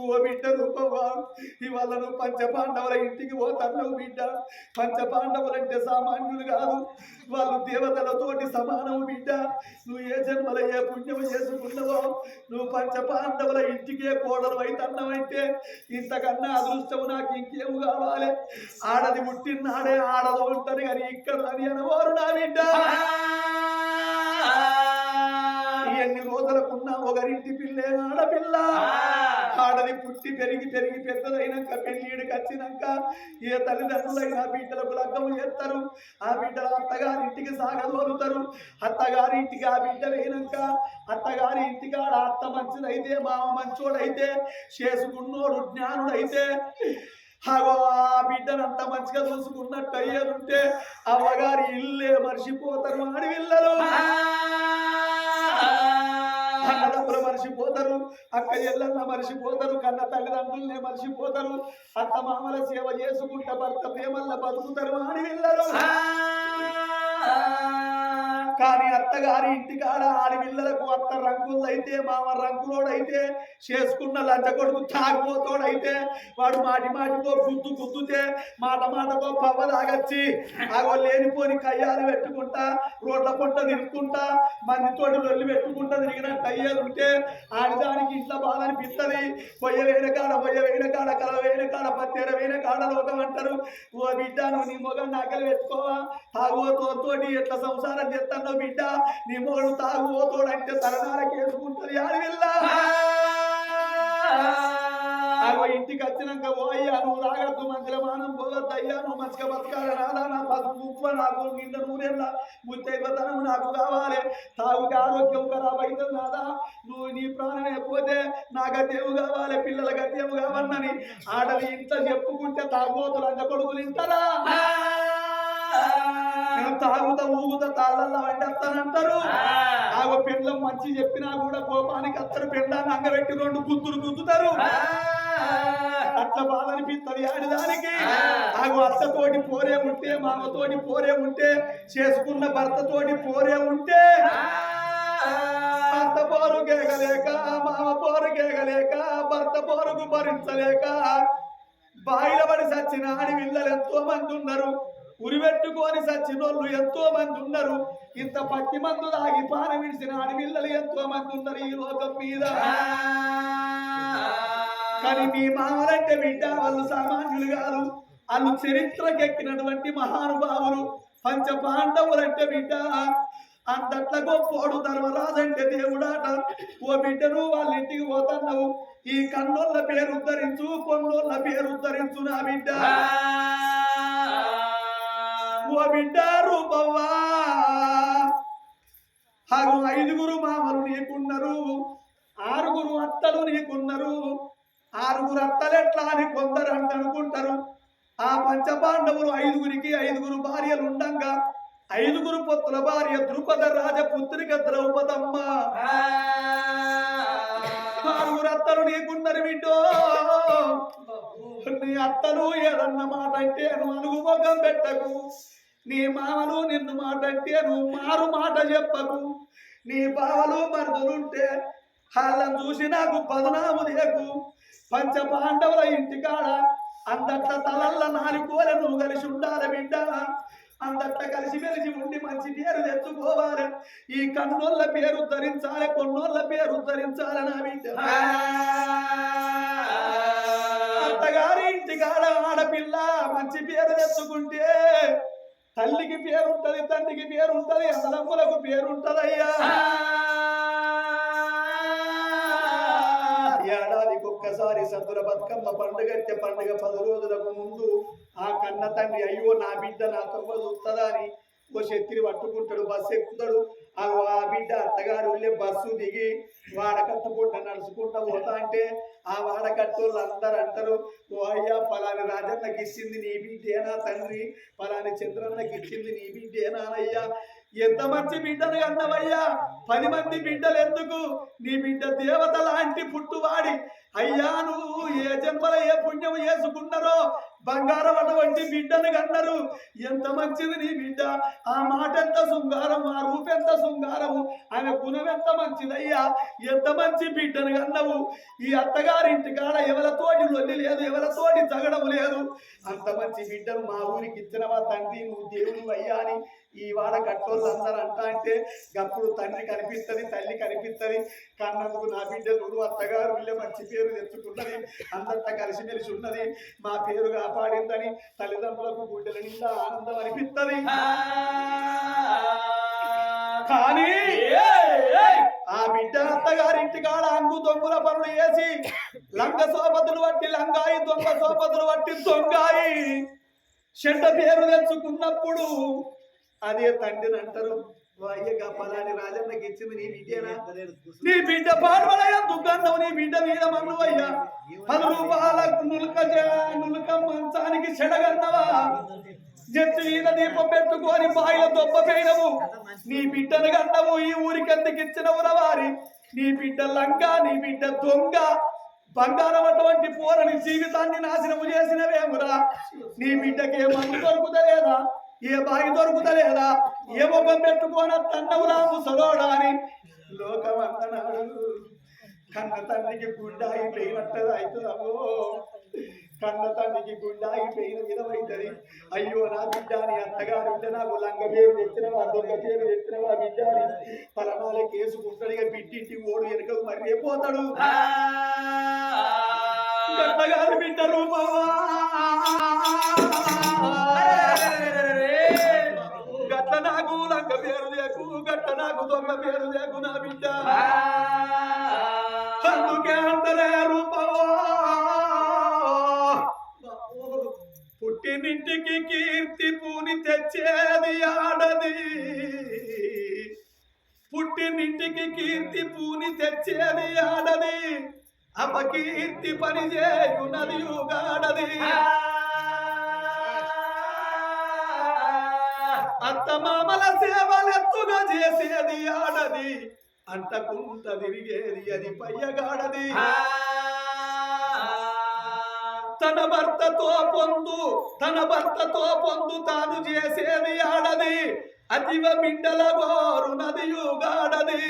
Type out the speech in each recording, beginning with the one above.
ఓ బిడ్డ రూపవ్వా ఇవాళ నువ్వు పంచపాండవుల ఇంటికి పోతున్నావు బిడ్డ. పంచపాండవులంటే సామాన్యులు కాదు. వాళ్ళు దేవతలతోటి సమానము బిడ్డ. నువ్వు ఏ జన్మల ఏ పుణ్యము చేసుకున్నావో నువ్వు పంచపాండవుల ఇంటికే కోడలు అవుతున్నావంటే ఇంతకన్నా అదృష్టము నాకు ఇంకేము కావాలి? ఆడది పుట్టినాడే ఆడదు ఉంటుంది కానీ ఇక్కడ అని అనవారు నా బిడ్డ. ఎన్ని రోజులకున్నా ఒకరింటి పిల్లే ఆడపిల్ల. ఆడది పుట్టి పెరిగి పెరిగి పెద్దదైనాక పెళ్ళిడికి వచ్చినాక ఏ తల్లిదండ్రులైనా బిడ్డలకు లగ్గం చేస్తారు. ఆ బిడ్డలు అత్తగారింటికి సాగదోలుతారు. అత్తగారింటికి ఆ బిడ్డ వేయినాక అత్తగారి ఇంటికి ఆడ అత్త మంచిదైతే మామ మంచోడైతే చేసుకున్నోడు జ్ఞానుడైతే అగో ఆ బిడ్డను అంత మంచిగా చూసుకున్నట్టు అయ్యేదుంటే అవ్వగారి ఇల్లే మర్చిపోతారు. ఆడవిల్లలు అన్నదమ్ములు మర్చిపోతారు అక్క ఎల్లన్న మర్చిపోతారు కన్న తల్లిదండ్రులనే మర్చిపోతారు. అత్త మామల సేవ చేసుకుంటా భర్త ప్రేమల్ల బతుకుతారు అని వెళ్ళరు. కానీ అత్తగారి ఇంటికాడ ఆడపిల్లలకు అత్త రంగులైతే మామ రంగులోడైతే చేసుకున్న లంచ కొడుకు తాగిపోతాడైతే వాడు మాటి మాటితో గుద్దు గుద్దుతే మాట మాటకో పవ్వ తాగచ్చి అగో లేనిపోని కయ్యాలు పెట్టుకుంటా రోడ్ల పొంట తిరుగుకుంటా మందితోటి లొల్లి పెట్టుకుంటా తిరిగినట్టు అయ్యేది ఉంటే ఆడదానికి ఇంట్లో బాధ అనిపిస్తుంది. పొయ్య వేయిన కాడ పొయ్య వేయిన కాడ కల వేయిన కాడ పత్తేర వేయిన కాడ లోకం అంటారు. ఓ బిడ్డ నువ్వు నీ మొగం నాకలు పెట్టుకోవా? తాగుబోతోటి ఎట్లా సంసారం చేస్తాను బిడ్డ. నీ మొగడు తాగుబోతోడు అంటే తలనాలకి వేసుకుంటుంది ఆడవిల్ల ఆగో ఇంటికి వచ్చినాక ఓ నువ్వు రాగద్దు మంచిగా మానం పోవద్దు అయ్యా. నువ్వు మంచిగా బతకాలి రాదా నా పసుపు ఉప్పు నాకు నిండ నూనెల ముత్తైపోతనం నాకు కావాలి. తాగుకి ఆరోగ్యం ఖరాబ్ అవుతుంది నాదా. నువ్వు నీ ప్రాణమే పోతే నా గతేము కావాలి? పిల్లల గతేము కావాలని ఆడది ఇంత చెప్పుకుంటే తాగుబోతులు అంత కొడుకులు ఇంటారా? తాగుతా ఊగుతా తాళ్ళల్లో వండేస్తానంటారు ఆగో పెండ్లం మంచి చెప్పినా కూడా కోపానికి అత్తరు పెండాన్ని అంగబెట్టి రెండు గుద్దులు గుద్దుతారు. అట్లా బాధ అనిపిస్తుంది ఆడదానికి ఆగు అత్తతోటి పోరే ఉంటే మామతోటి పోరే ఉంటే చేసుకున్న భర్తతోటి పోరే ఉంటే అత్త పోరు కేగలేక మామ పోరు కేగలేక భర్త పోరుకు భరించలేక బాయిల పడి సచ్చిన ఆడి పిల్లలు ఎంతో మంది ఉన్నారు. ఉరిపెట్టుకొని సచ్చినోళ్ళు ఎంతో మంది ఉన్నారు. ఇంత పత్తి మందు దాగి పాన విడిచిన ఆడి పిల్లలు ఎంతో మంది ఉన్నారు ఈ లోకం మీద. కానీ మీ మామలంటే బిడ్డ వాళ్ళు సామాన్యులు కాదు. వాళ్ళు చరిత్రకెక్కినటువంటి మహానుభావులు పంచ పాండవులంటే బిడ్డ. అంతట్ల గొప్పోడు ధర్మరాజంటే దేవుడాట. ఓ బిడ్డను వాళ్ళ ఇంటికి పోతున్నావు. ఈ కన్నోళ్ళ పేరు ఉద్ధరించు కొన్నోళ్ళ పేరు ఉద్ధరించు నా బిడ్డ. ఓ బిడ్డ రూపవ్వా ఆరు ఐదుగురు మామలు నీకున్నారు ఆరుగురు అత్తలు నీకున్నారు. ఆరుగురు అత్తలు ఎట్లా అని కొందరు అంట అనుకుంటారు. ఆ పంచపాండవులు ఐదుగురికి ఐదుగురు భార్యలు ఉండంగా ఐదుగురు పొత్తుల భార్య ద్రుపద రాజపుత్రిక ద్రౌపదమ్మ. ఆరుగురు అత్తలు నీకున్నారు బిడ్డో. నీ అత్తలు ఏదన్న మాట అంటే నువ్వు అలుగు మొగం పెట్టకు. నీ మామలు నిన్ను మాట అంటే నువ్వు మారు మాట చెప్పకు. నీ బావలు మరుదులుంటే వాళ్ళని చూసి నాకు పదనాము దిగకు పంచ పాండవుల ఇంటికాడ అందట్ల తలల్ల నాలుగోల నువ్వు కలిసి ఉండాలి బిడ్డ. అందట్ల కలిసి మెలిసి ఉండి మంచి పేరు తెచ్చుకోవాలి. ఈ కన్నోళ్ళ పేరు ధరించాలి కొన్నోళ్ళ పేరు ధరించాలి నా బిడ్డ. అత్తగారి ఇంటికాడ ఆడపిల్ల మంచి పేరు తెచ్చుకుంటే తల్లికి పేరుంటది తండ్రికి పేరు ఉంటది పేరుంటదయ్యా. పేరు ఉంటదయ్యా ఏడాదికి ఒక్కసారి సద్దుల బతుకమ్మ పండుగ అంటే పండుగ పది రోజులకు ముందు ఆ కన్న తండ్రి అయ్యో నా బిడ్డ నా తమ్ముడు చూస్తుందా అని ఓ శక్తిని పట్టుకుంటాడు బస్సు ఎక్కుతాడు. ఆ బిడ్డ అత్తగారు వెళ్ళే బస్సు దిగి వాడకట్టుకుంటా నడుచుకుంటా పోతా అంటే ఆ వాడకట్టోళ్ళు అందరు అంటారు ఓ అయ్యా పలాని రాజన్నకి ఇచ్చింది నీ బిడ్డేనా తండ్రి పలాని చంద్రన్నకి ఇచ్చింది నీ బిడ్డేనా అయ్యా. ఎంత మంచి బిడ్డను అన్నవయ్యా పది మంది బిడ్డలు ఎందుకు? నీ బిడ్డ దేవత లాంటి పుట్టువాడి. అయ్యా నువ్వు ఏ జన్మల ఏ పుణ్యం చేసుకున్నారో బంగారం అటువంటి బిడ్డను కన్నారు. ఎంత మంచిది నీ బిడ్డ. ఆ మాట ఎంత శృంగారం ఆ రూపెంత శృంగారము ఆయన గుణం ఎంత మంచిదయ్యా. ఎంత మంచి బిడ్డను కన్నవు. ఈ అత్తగారింటి కాడ ఎవరితోటి లొల్లి లేదు ఎవరితోటి తగడం లేదు. అంత మంచి బిడ్డను మా ఊరికి ఇచ్చిన మా తండ్రి? నువ్వు దేవుడు అయ్యా అని ఈ వాడ కట్టోళ్ళు అందరూ అంటా అంటే గప్పుడు తండ్రి కనిపిస్తుంది తల్లి కనిపిస్తుంది. కన్నందుకు నా బిడ్డ నువ్వు అత్తగారు వీళ్ళే మంచి పేరు తెచ్చుకున్నది. అందరితో కలిసిమెలిసి ఉన్నది. మా పేరుగా కాపాడిందని తల్లిదండ్రులకు గుడ్డల నిండా ఆనందం అనిపిస్తుంది. కానీ ఆ బిడ్డ అత్తగారింటి కాడ అంగు దొంగల పనులు వేసి లంగ సోపతులు వట్టి లంగాయి దొంగ సోపతులు వట్టి దొంగాయి. చెడ్డ పేరు తెచ్చుకున్నప్పుడు అదే తండ్రిని అంటారు అయ్యగా పలాని రాజన్నకి ఇచ్చింది నీ బిడ్డేనా? నీ బిడ్డ పాడవలయ్య దుఃఖంలో నీ బిడ్డ మీద మన్ను అయ్యా పది రూపాయలకు నులక చెడగన్నవా? జట్టు మీద దీపం పెట్టుకొని బాయిల దొప్ప పేయనవు నీ బిడ్డను కన్నవు ఈ ఊరికి ఎందుకు ఇచ్చినవు నీ బిడ్డ లంక నీ బిడ్డ దొంగ. బంగారం అటువంటి పోరని జీవితాన్ని నాశనము చేసినవేమురా? నీ బిడ్డకి ఏ మందు దొరుకుతలేదా? ఏ బాయి దొరుకుతలేదా? ఏ ముఖం పెట్టుకోన తన్నవురా ముసలోడా అని లోకమంతనాడు కన్న తండ్రికి గుండాయి పెయినట్టది అవుతుందమ్మో. కన్న తండ్రికి గుండాయి పెయిన విధమైతది అయ్యో నా బిడ్డ అని అత్తగారు నాకు లంగ పేరు తెచ్చినవా దొంగ పేరు తెచ్చినవా బిడ్డ అని తలనాలే కేసుకుంటాడు. ఇక బిడ్డింటి ఓడు వెనుకకు మరి పోతాడు. గట్టగారు బిడ్డ రూపమా? గట్ల నాకు లంగ పేరు లేకు గట్ల నాకు దొంగ పేరు లేకు నా బిడ్డ. అందుకే అంటారే ఇంటికి కీర్తి పూని తెచ్చేది ఆడది. పుట్టినింటికి కీర్తి పూని తెచ్చేది ఆడది. అపకీర్తి పని చేయునది యుగాడది అత్తమామల సేవలెత్తుగా చేసేది ఆడది. అంటకుంట తిరిగేది అది పయ్యగాడది. తన భర్తతో పొందు తన భర్తతో పొందు తాను చేసేది ఆడది. అతివ మిండల గోరునది యుగాడది.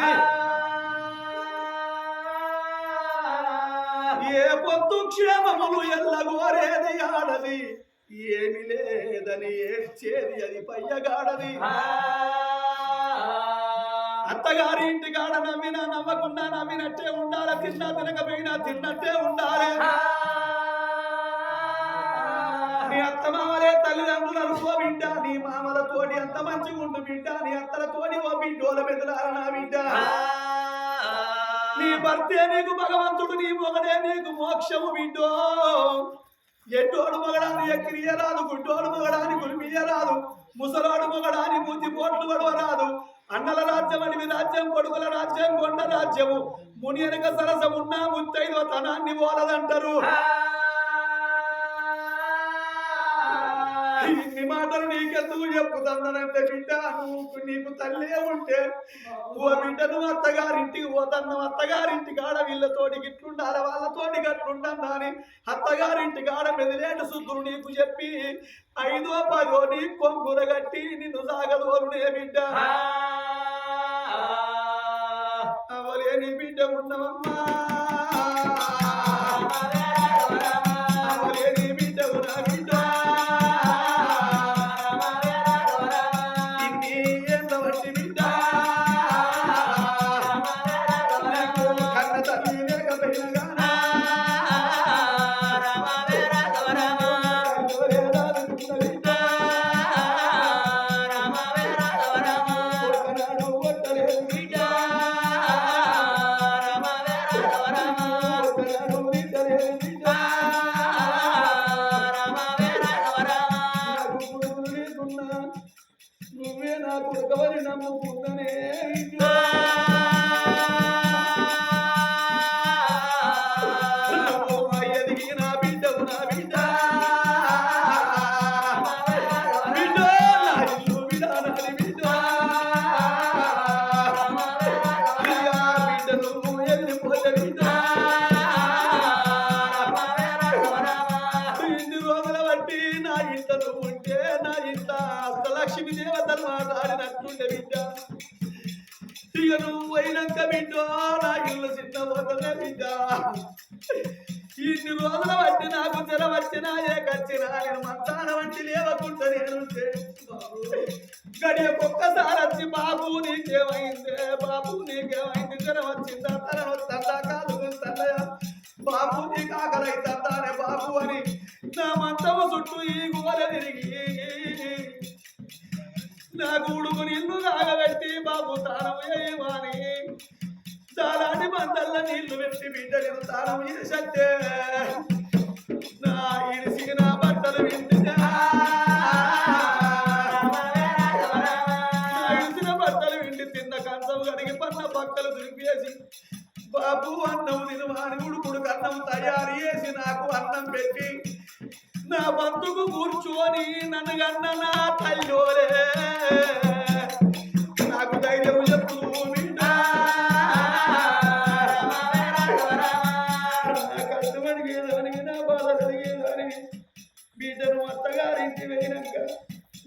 ఏ పొద్దు క్షేమములు ఎల్లగోరేది ఆడది. ఏమి లేదని ఏడ్చేది అది పయ్యగాడది. అత్తగారి ఇంటి కాడ నమ్మినా నమ్మకుండా నమ్మినట్టే ఉండాలి. తిన్నా తినకపోయినా తిన్నట్టే ఉండాలి. నీ అత్త మామలే తల్లిదండ్రులను ఓ బిడ్డ నీ మామల తోడి ఎంత మంచిగా ఉండు బిడ్డ. నీ అత్తల తోడి ఓ బిడ్డోల బెదలాల నా బిడ్డ. నీ భర్తే నీకు భగవంతుడు నీ మొగడే నీకు మోక్షము బిడ్డో. ఎట్టోడు మొగడాని ఎక్కిరియరాదు గుడ్డోడు మొగడాని గురిమియరాదు ముసలాడు మొగడాని మూతి పోట్లు గొడవరాదు అన్నల రాజ్యం అడివి రాజ్యం కొడుకుల రాజ్యం కొండ రాజ్యము. ముని వెనక సరసమున్నా ముత్తైదో తనాన్ని పోలదంటారు ఇన్ని మాటలు నీకెందుకు చెప్పుతానంటే బిడ్డ? నువ్వు నీకు తల్లే ఉంటే ఓ బిడ్డ నువ్వు అత్తగారింటికి పోతన్నావు అత్తగారింటి కాడ వీళ్ళతోటి గిట్లుండాలి వాళ్ళతోటి గట్లుండన్నా అని అత్తగారింటి కాడ మెదిలేటు శుద్ధులు నీకు చెప్పి ఐదో పదో నీ కొంగుర గట్టి నిన్ను సాగదోరునే బిడ్డ. అవలేని బిడ్డ ఉన్నవమ్మా. ఇన్ని రోజుల బట్టి నాకు తెర వచ్చినా ఏ కచ్చినా నేను మంచాన వంటి లేవకుండా నేను గడియ ఒక్కసారి వచ్చి బాబు నీకేమైందే? బాబు నీకేమైంది? తెర వచ్చిందా? తన వస్తుందా కాదు బాబు నీకు కాకలై అవుతుందానే బాబు అని నా మంచము చుట్టూ ఈ గోల తిరిగి నా గూడుకుని ఇల్లు కాగబెట్టి బాబు తానం చాలా చాలాటి మందల్ల నీళ్ళు పెట్టి బిడ్డలు తాను చేసే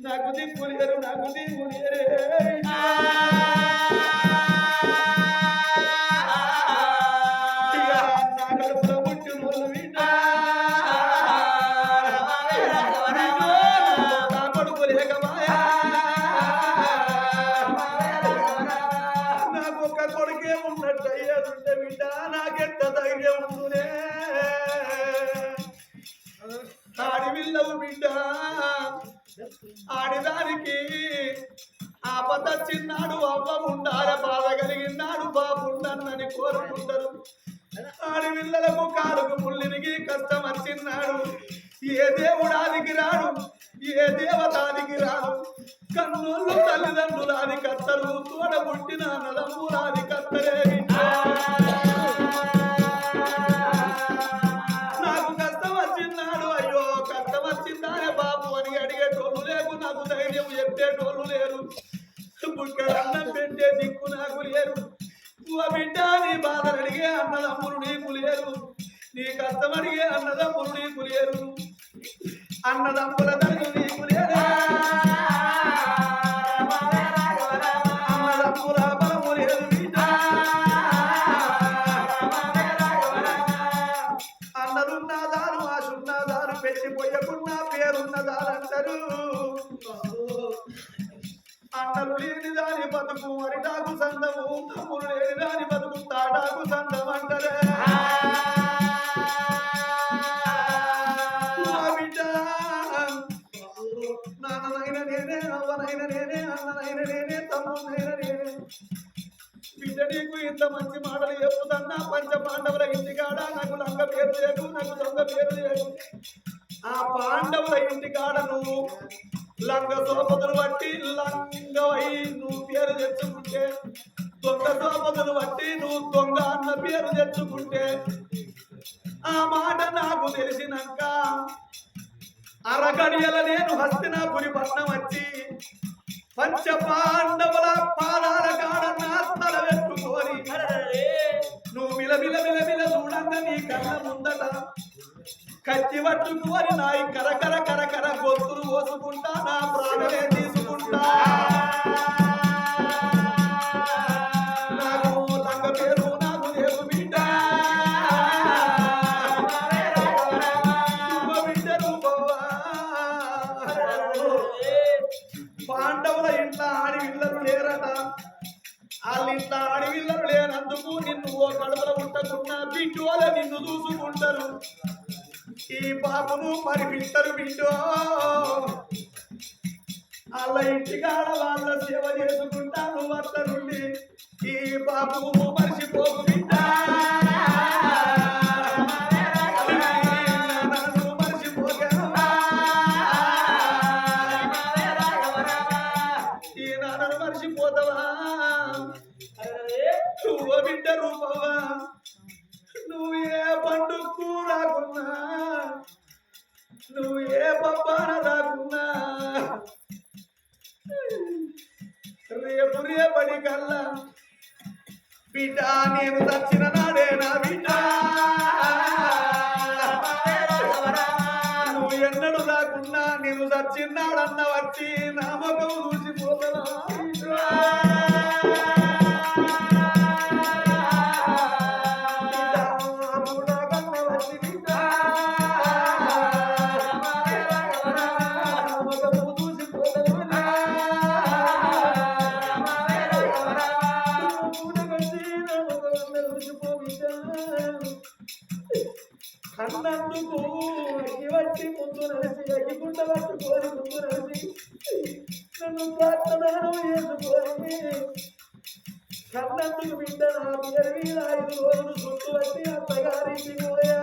నాకు దిక్కులేరు నాకు దిక్కులేరే ఆడదానికి ఆపద చిన్నాడు అవ్వ ఉండాలి బాధ కలిగినాడు బాబుండన్నని కోరుకుంటారు. ఆడి పిల్లలకు కాలుకు ముళ్ళినికి కష్టం వచ్చిన్నాడు ఏ దేవుడానికి రాడు ఏ దేవతానికి రాడు. కన్నుళ్ళు తల్లిదండ్రులాది కత్తరు తోడ పుట్టిన నలమూలాది కత్తరే నాకు చెప్పేటోళ్ళు లేరు. బుక్కడ అన్నం పెట్టే దిక్కు నాకు లేరు నువ్వు బిడ్డ నీ బాధలు అడిగే అన్నదమ్ములు నీకు లేరు. నీ కష్టం అడిగే అన్నదమ్ములు నీకు లేరు. అన్నదమ్ముల ఆటలు లేని దాని బతుకు అరిటాకు సందము. తమ్ముడు లేని దాని బతుకు తాటాకు సందం అంటారే. నాన్ననైన నేనే అవ్వనైన నేనే అన్ననైన నేనే తమ్ముడైన నేనే. బిడ్డ నీకు ఇంత మంచి మాటలు చెప్పుదన్నా పంచ పాండవుల ఇంటికాడ నాకు లంగ పేరు లేదు నాకు దొంగ పేరు లేదు. ఆ పాండవుల ఇంటికాడ నువ్వు లంగ సోపతులు బట్టి లంగవై నువ్వు పేరు తెచ్చుకుంటే. దొంగ సోపతులు బట్టి నువ్వు దొంగ అన్న పేరు తెచ్చుకుంటే. ఆ మాట నాకు తెలిసినాక అరగడియల నేను హస్తినాపురి పట్నం వచ్చి పంచ పాండవుల పాదాల కాడ నా తల పెట్టుకొని నువ్వు మిల మిల మిల మిల చూడంగా నీ కళ్ళ ముందట కత్తి పట్టుకొని నాయి కర కర గొంతులు పోసుకుంటా నా ప్రాణమే తీసుకుంటా. మనము మరి బిడ్డలు బిడ్డో వాళ్ళ ఇంటికాడ వాళ్ళ సేవ చేసుకుంటాను వద్ద ఈ బాబు అన్నందుకు వచ్చి ముందు నడిచి అగ్గిగుండ పట్టుకొని ముందు నడిచి నన్ను ప్రార్థనలు చేసుకొని కన్నందుకు బిడ్డ నా పేరు మీద ఐదు రోజులు చుట్టూ వచ్చి అత్తగారికి పోయా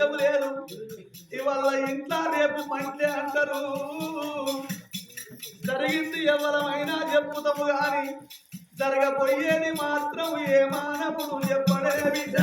మనము లేదు. ఇవాళ ఇంట్లో రేపు మంటే అంటారు. జరిగింది ఎవరమైనా చెప్పుతాము కానీ జరగబోయేది మాత్రం ఏమానప్పుడు చెప్పడే బిడ్డ